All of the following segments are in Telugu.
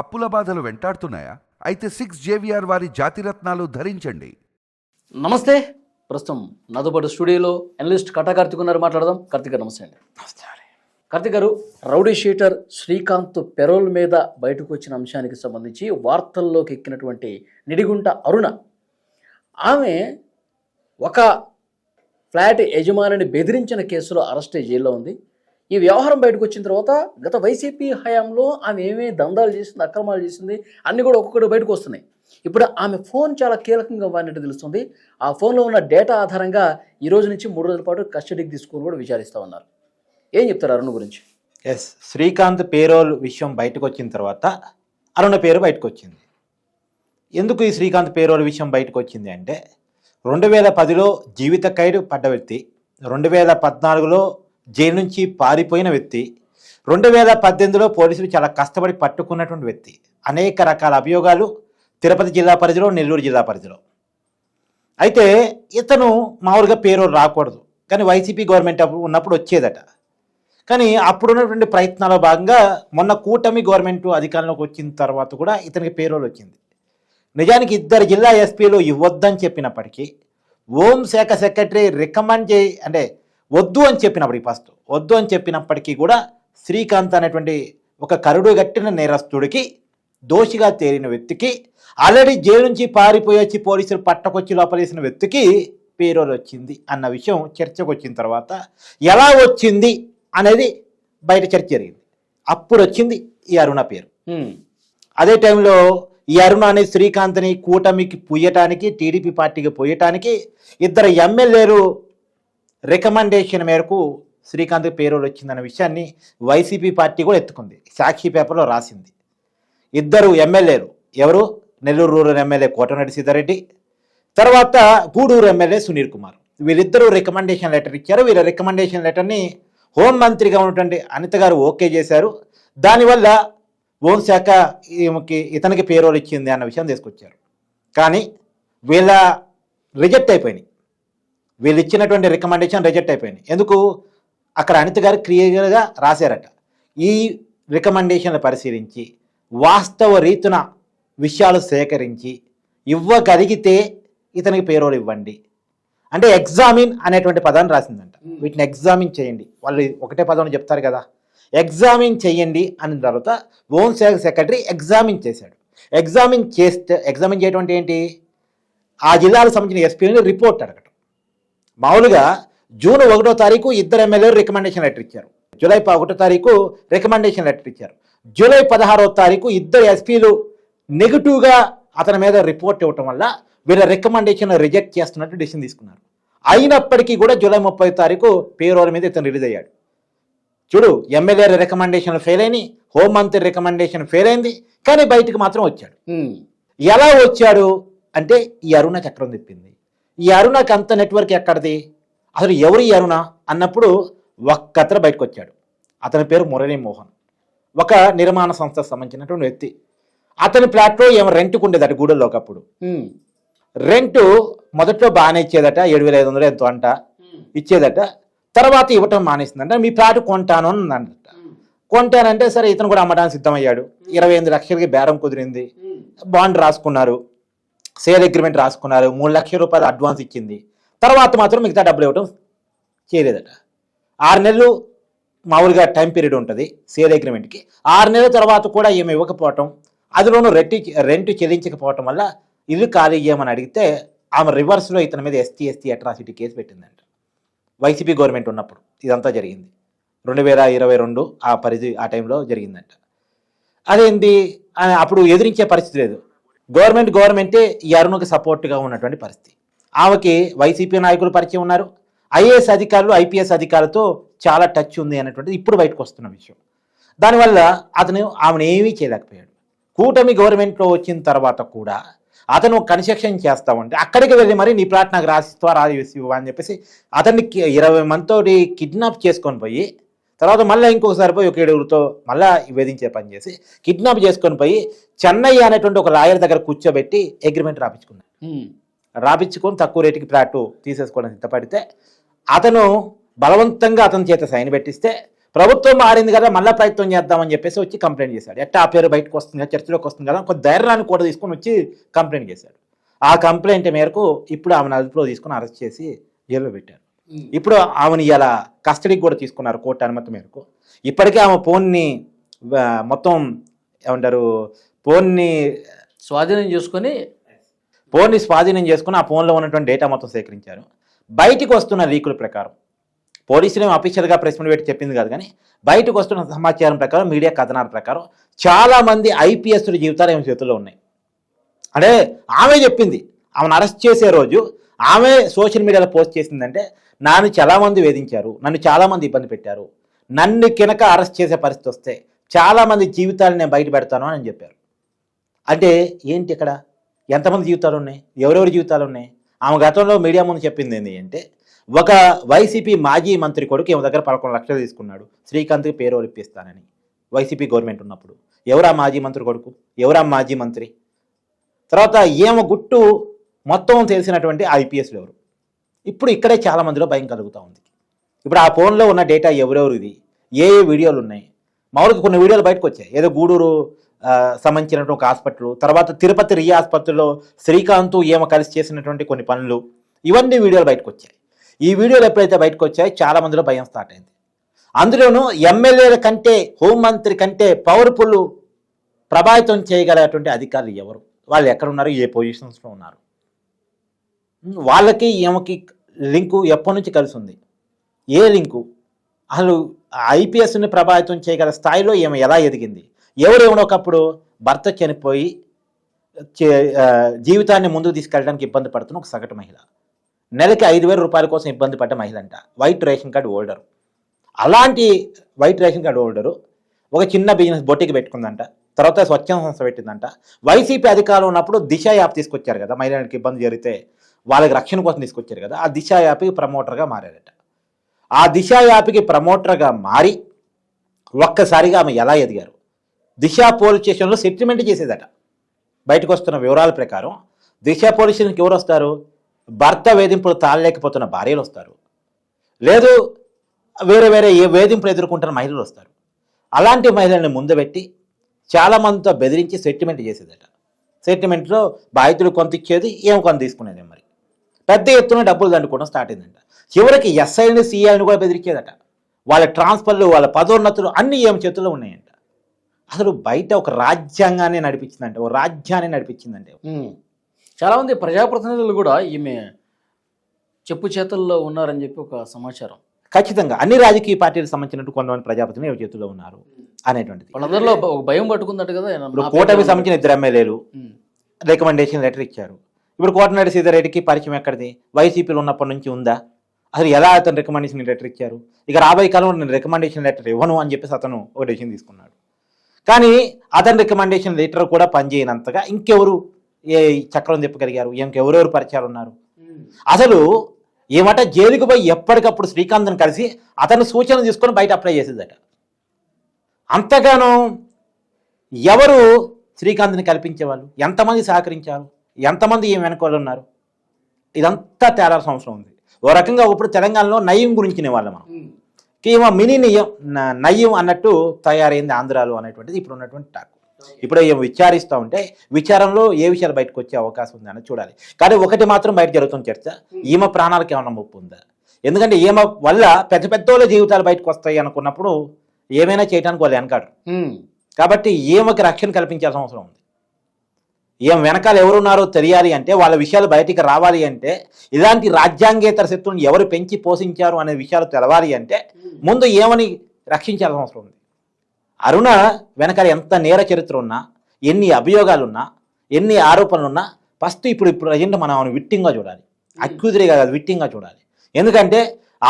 అప్పుల బాధలు వెంటాడుతున్నాయా? అయితే సిక్స్ జేవిఆర్ వారి జాతిరత్నాలు ధరించండి. నమస్తే. ప్రస్తుతం నాతో పాటు స్టూడియోలో అనలిస్ట్ కటా కార్తిక్ ఉన్నారు. మాట్లాడదాం. కార్తిక్ గారు నమస్తే అండి. కార్తిక్ గారు రౌడీ షీటర్ శ్రీకాంత్ పెరోల్ మీద బయటకు వచ్చిన అంశానికి సంబంధించి వార్తల్లోకి ఎక్కినటువంటి నిడిగుంట అరుణ. ఆమె ఒక ఫ్లాట్ యజమానిని బెదిరించిన కేసులో అరెస్ట్ జైల్లో ఉంది. ఈ వ్యవహారం బయటకు వచ్చిన తర్వాత గత వైసీపీ హయాంలో ఆమె ఏమేమి దందాలు చేసింది అక్రమాలు చేసింది అన్నీ కూడా ఒక్కొక్కటి బయటకు వస్తున్నాయి. ఇప్పుడు ఆమె ఫోన్ చాలా కీలకంగా వాడినట్టు తెలుస్తుంది. ఆ ఫోన్లో ఉన్న డేటా ఆధారంగా ఈ రోజు నుంచి మూడు రోజుల పాటు కస్టడీకి తీసుకుని కూడా విచారిస్తూ ఉన్నారు. ఏం చెప్తారు అరుణ్ గురించి? ఎస్ శ్రీకాంత్ పేరోల్ విషయం బయటకు వచ్చిన తర్వాత అరుణ పేరు బయటకు వచ్చింది. ఎందుకు ఈ శ్రీకాంత్ పేరోల్ విషయం బయటకు వచ్చింది అంటే రెండు వేల పదిలో జీవిత ఖైదు పడ్డ వ్యక్తి రెండు వేల పద్నాలుగులో జైలు నుంచి పారిపోయిన వ్యక్తి. రెండు వేల పద్దెనిమిదిలో పోలీసులు చాలా కష్టపడి పట్టుకున్నటువంటి వ్యక్తి. అనేక రకాల అభియోగాలు తిరుపతి జిల్లా పరిధిలో నెల్లూరు జిల్లా పరిధిలో. అయితే ఇతను మామూలుగా పేరు రాకూడదు. కానీ వైసీపీ గవర్నమెంట్ అప్పుడు ఉన్నప్పుడు వచ్చేదట. కానీ అప్పుడున్నటువంటి ప్రయత్నాల భాగంగా మొన్న కూటమి గవర్నమెంట్ అధికారంలోకి వచ్చిన తర్వాత కూడా ఇతనికి పేరోలు వచ్చింది. నిజానికి ఇద్దరు జిల్లా ఎస్పీలు ఇవ్వద్దని చెప్పినప్పటికీ హోంశాఖ సెక్రటరీ రికమెండ్ చే అంటే వద్దు అని చెప్పినప్పటికీ ఫస్ట్ వద్దు అని చెప్పినప్పటికీ కూడా శ్రీకాంత్ అనేటువంటి ఒక కరుడు గట్టిన నేరస్తుడికి దోషిగా తేలిన వ్యక్తికి ఆల్రెడీ జైలు నుంచి పారిపోయి వచ్చి పోలీసులు పట్టకొచ్చి లోపలేసిన వ్యక్తికి పేరోలు వచ్చింది అన్న విషయం చర్చకు వచ్చిన తర్వాత ఎలా వచ్చింది అనేది బయట చర్చ జరిగింది అప్పుడు వచ్చింది ఈ అరుణ పేరు. అదే టైంలో ఈ అరుణ అనే శ్రీకాంత్ని కూటమికి పుయ్యటానికి టీడీపీ పార్టీకి పోయటానికి ఇద్దరు ఎమ్మెల్యేలు రికమెండేషన్ మేరకు శ్రీకాంత్ పేరోలు వచ్చిందన్న విషయాన్ని వైసీపీ పార్టీ కూడా ఎత్తుకుంది. సాక్షి పేపర్లో రాసింది. ఇద్దరు ఎమ్మెల్యేలు. ఎవరు? Nellore rural MLA Kotamireddy Seethareddy. తర్వాత గూడూరు ఎమ్మెల్యే సునీల్ కుమార్. వీళ్ళిద్దరూ రికమెండేషన్ లెటర్ ఇచ్చారు. వీళ్ళ రికమెండేషన్ లెటర్ని హోంమంత్రిగా ఉన్నటువంటి అనిత గారు ఓకే చేశారు. దానివల్ల హోంశాఖ ఈమెకి ఇతనికి పేరోలు ఇచ్చింది అన్న విషయం తీసుకొచ్చారు. కానీ వీళ్ళ రిజెక్ట్ అయిపోయినాయి. వీళ్ళు ఇచ్చినటువంటి రికమెండేషన్ రిజెక్ట్ అయిపోయింది. ఎందుకు? అక్కడ అనిత గారు క్లియర్గా రాశారట. ఈ రికమెండేషన్లు పరిశీలించి వాస్తవ రీతున విషయాలు సేకరించి ఇవ్వగలిగితే ఇతనికి పేరోలు ఇవ్వండి. అంటే ఎగ్జామిన్ అనేటువంటి పదాన్ని రాసిందంట. వీటిని ఎగ్జామిన్ చేయండి. వాళ్ళు ఒకటే పదం చెప్తారు కదా. ఎగ్జామిన్ చేయండి అన్న తర్వాత హోమ్ శాఖ సెక్రటరీ ఎగ్జామిన్ చేశాడు. ఎగ్జామిన్ చేస్తే ఎగ్జామిన్ చేయడం అంటే ఏంటి? ఆ జిల్లాలకు సంబంధించిన ఎస్పీని రిపోర్ట్ అడగటం. మామూలుగా జూన్ ఒకటో తారీఖు ఇద్దరు ఎమ్మెల్యేలు రికమెండేషన్ లెటర్ ఇచ్చారు. జూలై ఒకటో తారీఖు రికమెండేషన్ లెటర్ ఇచ్చారు. జూలై పదహారో తారీఖు ఇద్దరు ఎస్పీలు నెగిటివ్గా అతని మీద రిపోర్ట్ ఇవ్వటం వల్ల వీళ్ళ రికమెండేషన్ రిజెక్ట్ చేస్తున్నట్టు డిసిషన్ తీసుకున్నారు. అయినప్పటికీ కూడా జూలై ముప్పై తారీఖు పేరోల మీద ఇతను రిలీజ్ అయ్యాడు. చూడు ఎమ్మెల్యే రికమెండేషన్ ఫెయిల్ అయినాయి హోంమంత్రి రికమెండేషన్ ఫెయిల్ అయింది కానీ బయటకు మాత్రం వచ్చాడు. ఎలా వచ్చాడు అంటే ఈ అరుణ చక్రం తిప్పింది. ఈ అరుణకి అంత నెట్వర్క్ ఎక్కడిది? అసలు ఎవరు ఈ అరుణ? అన్నప్పుడు ఒక్కతర బయటకు వచ్చాడు అతని పేరు మురళీ మోహన్. ఒక నిర్మాణ సంస్థకు సంబంధించినటువంటి వ్యక్తి. అతని ప్లాట్లో ఏమో రెంట్కు ఉండేదట గూడెల్లో ఒకప్పుడు. రెంట్ మొదట్లో బాగానే ఇచ్చేదట ఏడు వేల ఐదు వందలు ఎంతో అంట. ఇచ్చేదట. తర్వాత ఇవ్వటం మానేసిందంట. మీ ప్లాట్ కొంటాను అని అందంట కొంటానంటే సరే ఇతను కూడా అమ్మడానికి సిద్ధమయ్యాడు. ఇరవై ఎనిమిది లక్షలకి బేరం కుదిరింది. బాండ్ రాసుకున్నారు. సేల్ అగ్రిమెంట్ రాసుకున్నారు మూడు లక్షల రూపాయలు అడ్వాన్స్ ఇచ్చింది. తర్వాత మాత్రం మిగతా డబ్బులు ఇవ్వటం చేయలేదట. ఆరు నెలలు మామూలుగా టైం పీరియడ్ ఉంటుంది సేల్ అగ్రిమెంట్కి. ఆరు నెలల తర్వాత కూడా ఏమి ఇవ్వకపోవటం అందులోనూ రెట్టి రెంట్ చెల్లించకపోవటం వల్ల ఇల్లు ఖాళీ చేయమని అడిగితే ఆమె రివర్స్లో ఇతని మీద ఎస్టీ ఎస్టీ అట్రాసిటీ కేసు పెట్టిందంట. వైసీపీ గవర్నమెంట్ ఉన్నప్పుడు ఇదంతా జరిగింది. రెండు వేల ఇరవై రెండు ఆ పరిధి ఆ టైంలో జరిగిందంట. అదేంటి? అప్పుడు ఎదిరించే పరిస్థితి లేదు. గవర్నమెంట్ గవర్నమెంటే ఈ అరుణ్కి సపోర్ట్గా ఉన్నటువంటి పరిస్థితి. ఆమెకి వైసీపీ నాయకులు పరిచయం ఉన్నారు. ఐఏఎస్ అధికారులు ఐపీఎస్ అధికారులతో చాలా టచ్ ఉంది అనేటువంటిది ఇప్పుడు బయటకు వస్తున్న విషయం. దానివల్ల అతను ఆమెను ఏమీ చేయలేకపోయాడు. కూటమి గవర్నమెంట్లో వచ్చిన తర్వాత కూడా అతను కన్స్ట్రక్షన్ చేస్తా ఉంటే అక్కడికి వెళ్ళి మరి నీ ప్లాట్ నాకు రాసిస్తావా రాసి అని చెప్పేసి అతన్ని ఇరవై మందితో కిడ్నాప్ చేసుకొని పోయి తర్వాత మళ్ళీ ఇంకొకసారి పోయి ఒక ఏడుగురితో మళ్ళా వేధించే పని చేసి కిడ్నాప్ చేసుకొని పోయి చెన్నై అనేటువంటి ఒక లాయర్ దగ్గర కూర్చోబెట్టి అగ్రిమెంట్ రాపించుకున్నాడు. రాపించుకొని తక్కువ రేటుకి ఫ్లాట్ తీసేసుకోవడానికి సిద్ధపడితే అతను బలవంతంగా అతని చేత సైన్ పెట్టిస్తే ప్రభుత్వం మారింది కదా మళ్ళీ ప్రయత్నం చేద్దామని చెప్పేసి వచ్చి కంప్లైంట్ చేశాడు. ఎట్టా ఆ పేరు బయటకు వస్తుంది కదా చర్చలోకి వస్తుంది కదా ఒక ధైర్యాన్ని కూడా తీసుకొని వచ్చి కంప్లైంట్ చేశాడు. ఆ కంప్లైంట్ మేరకు ఇప్పుడు ఆమెను అదుపులో తీసుకొని అరెస్ట్ చేసి జైల్లో పెట్టారు. ఇప్పుడు ఆమెను ఇలా కస్టడీకి కూడా తీసుకున్నారు కోర్టు అనుమతి మేరకు. ఇప్పటికే ఆమె ఫోన్ని మొత్తం ఏమంటారు ఫోన్ని స్వాధీనం చేసుకొని ఫోన్ని స్వాధీనం చేసుకుని ఆ ఫోన్లో ఉన్నటువంటి డేటా మొత్తం సేకరించారు. బయటికి వస్తున్న లీకుల ప్రకారం పోలీసులు ఏం అఫీషియల్గా ప్రెస్ మీట్ పెట్టి చెప్పింది కాదు కానీ బయటకు వస్తున్న సమాచారం ప్రకారం మీడియా కథనాల ప్రకారం చాలామంది ఐపీఎస్ల జీవితాలు ఏమి చేతుల్లో ఉన్నాయి. అంటే ఆమె చెప్పింది ఆమెను అరెస్ట్ చేసే రోజు ఆమె సోషల్ మీడియాలో పోస్ట్ చేసిందంటే నన్ను చాలామంది వేధించారు నన్ను చాలామంది ఇబ్బంది పెట్టారు నన్ను కినక అరెస్ట్ చేసే పరిస్థితి వస్తే చాలామంది జీవితాలు నేను బయట పెడతాను అని చెప్పారు. అంటే ఏంటి ఇక్కడ? ఎంతమంది జీవితాలు ఉన్నాయి? ఎవరెవరి జీవితాలు ఉన్నాయి? ఆమె గతంలో మీడియా ముందు చెప్పింది ఏంటి అంటే ఒక వైసీపీ మాజీ మంత్రి కొడుకు ఈమె దగ్గర పదకొండు లక్షలు తీసుకున్నాడు శ్రీకాంత్కి పేరు ఒలిపిస్తానని వైసీపీ గవర్నమెంట్ ఉన్నప్పుడు. ఎవరా మాజీ మంత్రి కొడుకు? ఎవరా మాజీ మంత్రి? తర్వాత ఏమ గుట్టు మొత్తం తెలిసినటువంటి ఐపీఎస్లు ఎవరు? ఇప్పుడు ఇక్కడే చాలా మందిలో భయం కలుగుతూ ఉంది. ఇప్పుడు ఆ ఫోన్లో ఉన్న డేటా ఎవరెవరిది ఏ ఏ వీడియోలు ఉన్నాయి? మామూలుగా కొన్ని వీడియోలు బయటకు వచ్చాయి. ఏదో గూడూరు సంబంధించినటువంటి ఒక హాస్పిటల్ తర్వాత తిరుపతి రియా ఆసుపత్రిలో శ్రీకాంత్ ఏమ కలిసి చేసినటువంటి కొన్ని పనులు ఇవన్నీ వీడియోలు బయటకు వచ్చాయి. ఈ వీడియోలు ఎప్పుడైతే బయటకు వచ్చాయో చాలా మందిలో భయం స్టార్ట్ అయింది. అందులోనూ ఎమ్మెల్యేల కంటే హోంమంత్రి కంటే పవర్ఫుల్ ప్రభావితం చేయగలటువంటి అధికారులు ఎవరు? వాళ్ళు ఎక్కడ ఉన్నారు? ఏ పొజిషన్స్లో ఉన్నారు? వాళ్ళకి ఈమెకి లింకు ఎప్పటి నుంచి కలిసి ఉంది ఏ లింకు? అసలు ఐపీఎస్ని ప్రభావితం చేయగల స్థాయిలో ఈమె ఎలా ఎదిగింది? ఎవరేమో ఒకప్పుడు భర్త చనిపోయి చే- జీవితాన్ని ముందుకు తీసుకెళ్ళడానికి ఇబ్బంది పడుతున్న ఒక సగటు మహిళ. నెలకి ఐదు వేల రూపాయల కోసం ఇబ్బంది పడ్డ మహిళ అంట వైట్ రేషన్ కార్డు హోల్డరు. అలాంటి వైట్ రేషన్ కార్డు హోల్డరు ఒక చిన్న బిజినెస్ బొట్టికి పెట్టుకుందంట. తర్వాత స్వచ్ఛంద సంస్థ పెట్టిందంట. వైసీపీ అధికారం ఉన్నప్పుడు దిశ యాప్ తీసుకొచ్చారు కదా మహిళలకు ఇబ్బంది జరిగితే. వాళ్ళకి రక్షణ కోసం తీసుకొచ్చారు కదా ఆ దిశ యాప్కి ప్రమోటర్గా మారారట. ఆ దిశ యాప్కి ప్రమోటర్గా మారి ఒక్కసారిగా ఆమె ఎలా ఎదిగారు? దిశ పోలీస్ స్టేషన్లో సెటిల్మెంట్ చేసేదట. బయటకు వస్తున్న వివరాల ప్రకారం దిశ పోలీస్ స్టేషన్కి ఎవరు వస్తారు? భర్త వేధింపులు తాళలేకపోతున్న భార్యలు వస్తారు. లేదు వేరే వేరే ఏ వేధింపులు ఎదుర్కొంటున్న మహిళలు వస్తారు. అలాంటి మహిళల్ని ముందు చాలామందితో బెదిరించి సెటిల్మెంట్ చేసేదట. సెటిల్మెంట్లో బాధితులు కొంత ఇచ్చేది ఏం కొంత తీసుకునేది మరి. పెద్ద ఎత్తున డబ్బులు దండుకోవడం స్టార్ట్ అయిందంట. చివరికి ఎస్ఐని సిఐని కూడా బెదిరించేదట వాళ్ళ ట్రాన్స్ఫర్లు వాళ్ళ పదోన్నతులు అన్నీ ఏం చేతుల్లో ఉన్నాయంట. అసలు బయట ఒక రాజ్యాంగాన్ని నడిపించిందంటే. ఒక రాజ్యాన్ని నడిపించిందంటే. చాలామంది ప్రజాప్రతినిధులు కూడా ఈమె చెప్పు చేతుల్లో ఉన్నారని చెప్పి ఒక సమాచారం. ఖచ్చితంగా. అన్ని రాజకీయ పార్టీలకు సంబంధించినట్టు కొంతమంది ప్రజాప్రతినిధులు ఎవరి చేతుల్లో ఉన్నారు అనేటువంటిది. వాళ్ళందరిలో భయం పట్టుకుందట కదా ఇప్పుడు కూటమికి సంబంధించిన ఇద్దరు ఎమ్మెల్యేలు. రికమెండేషన్ లెటర్ ఇచ్చారు. ఇప్పుడు కోటనాడు సీతారెడ్డికి పరిచయం ఎక్కడిది? వైసీపీలో ఉన్నప్పటి నుంచి ఉందా? అసలు ఎలా అతను రికమెండేషన్ లెటర్ ఇచ్చారు? ఇక రాబోయే కాలంలో నేను రికమెండేషన్ లెటర్ ఇవ్వను అని చెప్పేసి అతను ఒక డెసిషన్ తీసుకున్నాడు. కానీ అతని రికమెండేషన్ లెటర్ కూడా పనిచేయనంతగా ఇంకెవరు ఏ చక్రం తిప్పగలిగారు? ఇంకెవరెవరు పరిచయాలు ఉన్నారు? అసలు ఏమట జైలుకు పోయి ఎప్పటికప్పుడు శ్రీకాంత్ని కలిసి అతని సూచనలు తీసుకొని బయట అప్లై చేసేదట. అంతగానో ఎవరు శ్రీకాంత్ని కల్పించేవాళ్ళు? ఎంతమంది సహకరించారు? ఎంతమంది ఏం వెనకాల ఉన్నారు? ఇదంతా తేడాల్సిన అవసరం ఉంది. ఓ రకంగా ఇప్పుడు తెలంగాణలో నయం గురించి వాళ్ళం మనం. కేవలం మినీ నయం నయం అన్నట్టు తయారైంది ఆంధ్రాలో అనేటువంటిది ఇప్పుడు ఉన్నటువంటి టాక్. ఇప్పుడు ఏం విచారిస్తూ ఉంటే విచారంలో ఏ విషయాలు బయటకు వచ్చే అవకాశం ఉంది అని చూడాలి. కానీ ఒకటి మాత్రం బయట జరుగుతున్న చర్చ ఈమె ప్రాణాలకు ఏమైనా ముప్పు ఉందా? ఎందుకంటే ఈమె వల్ల పెద్ద పెద్ద వాళ్ళ జీవితాలు బయటకు వస్తాయి అనుకున్నప్పుడు ఏమైనా చేయడానికి వాళ్ళు వెనకాడు. కాబట్టి ఈమెకి రక్షణ కల్పించాల్సిన అవసరం ఉంది. ఈమె వెనకాల ఎవరున్నారో తెలియాలి అంటే వాళ్ళ విషయాలు బయటికి రావాలి అంటే ఇలాంటి రాజ్యాంగేతర శక్తులను ఎవరు పెంచి పోషించారు అనే విషయాలు తెలవాలి అంటే ముందు ఏమని రక్షించాల్సిన అవసరం ఉంది? అరుణ వెనకాల ఎంత నేర చరిత్ర ఉన్నా ఎన్ని అభియోగాలున్నా ఎన్ని ఆరోపణలున్నా ఫస్ట్ ఇప్పుడు ఇప్పుడు ప్రజెంట్ మనం ఆమెను విట్టింగ్గా చూడాలి. అక్యూజరీగా కాదు విట్టింగ్గా చూడాలి. ఎందుకంటే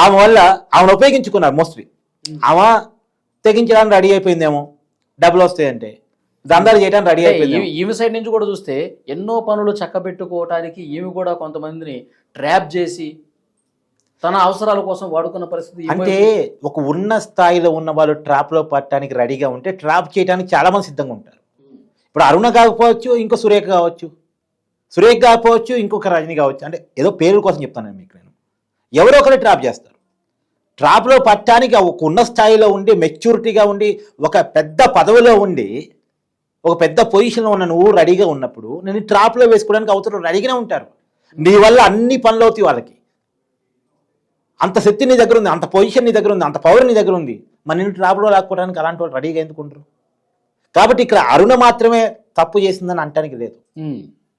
ఆమె వల్ల ఆమెను ఉపయోగించుకున్నారు మోస్ట్లీ ఆమె తెగించడానికి రెడీ అయిపోయిందేమో? డబ్బులు వస్తాయంటే. దందాలు చేయడానికి రెడీ అయిపోయింది ఈమె సైడ్ నుంచి కూడా చూస్తే ఎన్నో పనులు చక్కబెట్టుకోవటానికి ఈమె కూడా కొంతమందిని ట్రాప్ చేసి తన అవసరాల కోసం వాడుకున్న పరిస్థితి అంటే ఒక ఉన్న స్థాయిలో ఉన్న వాళ్ళు ట్రాప్లో పట్టడానికి రెడీగా ఉంటే ట్రాప్ చేయడానికి చాలా మంది సిద్ధంగా ఉంటారు. ఇప్పుడు అరుణ కాకపోవచ్చు ఇంకో సురేఖ కావచ్చు. సురేఖ కాకపోవచ్చు ఇంకొక రజని కావచ్చు. అంటే ఏదో పేరు కోసం చెప్తాను మీకు నేను. ఎవరో ఒకరు ట్రాప్ చేస్తారు. ట్రాప్లో పట్టడానికి ఒక ఉన్న స్థాయిలో ఉండి మెచ్యూరిటీగా ఉండి ఒక పెద్ద పదవిలో ఉండి ఒక పెద్ద పొజిషన్లో ఉన్న నువ్వు రెడీగా ఉన్నప్పుడు నేను ట్రాప్లో వేసుకోవడానికి అవతల రెడీగానే ఉంటారు. నీ వల్ల అన్ని పనులు అవుతాయి వాళ్ళకి. అంత శక్తి నీ దగ్గర ఉంది అంత పొజిషన్ నీ దగ్గర ఉంది అంత పవర్ నీ దగ్గర ఉంది. మరి నేను ట్రాప్లో లాక్కోవడానికి అలాంటి వాళ్ళు రెడీగా ఎందుకుంటారు కాబట్టి ఇక్కడ అరుణ మాత్రమే తప్పు చేసిందని అంటానికి లేదు.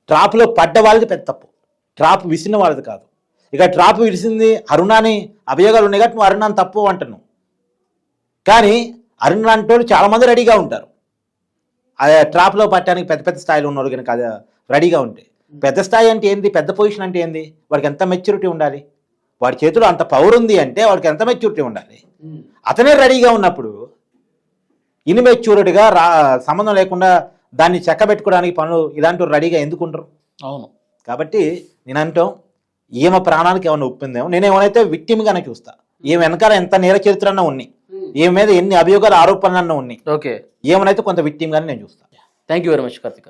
ట్రాప్లో పడ్డ వాళ్ళది పెద్ద తప్పు. ట్రాప్ విసిన వాళ్ళది కాదు. ఇక ట్రాప్ విడిసింది అరుణాని అభియోగాలు ఉన్నాయి కాబట్టి నువ్వు అరుణాన్ని తప్పు అంటున్నావు. కానీ అరుణ అంటే చాలా మంది రెడీగా ఉంటారు. అదే ట్రాప్లో పట్టడానికి పెద్ద పెద్ద స్థాయిలో ఉన్నారు కనుక అది రెడీగా ఉంటే. పెద్ద స్థాయి అంటే ఏంది? పెద్ద పొజిషన్ అంటే ఏంది? వాడికి ఎంత మెచ్యూరిటీ ఉండాలి? వాడి చేతిలో అంత పవర్ ఉంది అంటే వాడికి ఎంత మెచ్యూరిటీ ఉండాలి. అతనే రెడీగా ఉన్నప్పుడు ఇన్మెచ్యూరిటీగా రా సంబంధం లేకుండా దాన్ని చెక్కబెట్టుకోవడానికి పనులు ఇలాంటి రెడీగా ఎందుకుంటారు అవును. కాబట్టి నేను అంటాం ఈమె ప్రాణానికి ఏమైనా ఒప్పిందేమో? నేను ఏమైనా విక్టిమ్గానే చూస్తా. ఈమె వెనకాల ఎంత నేర చరిత్ర ఉన్నాయి ఈమె మీద ఎన్ని అభియోగాలు ఆరోపణలన్నా ఉన్నాయి. ఓకే. ఏమైనా కొంత విక్టిమ్గానే నేను చూస్తా. Thank you very much Karthik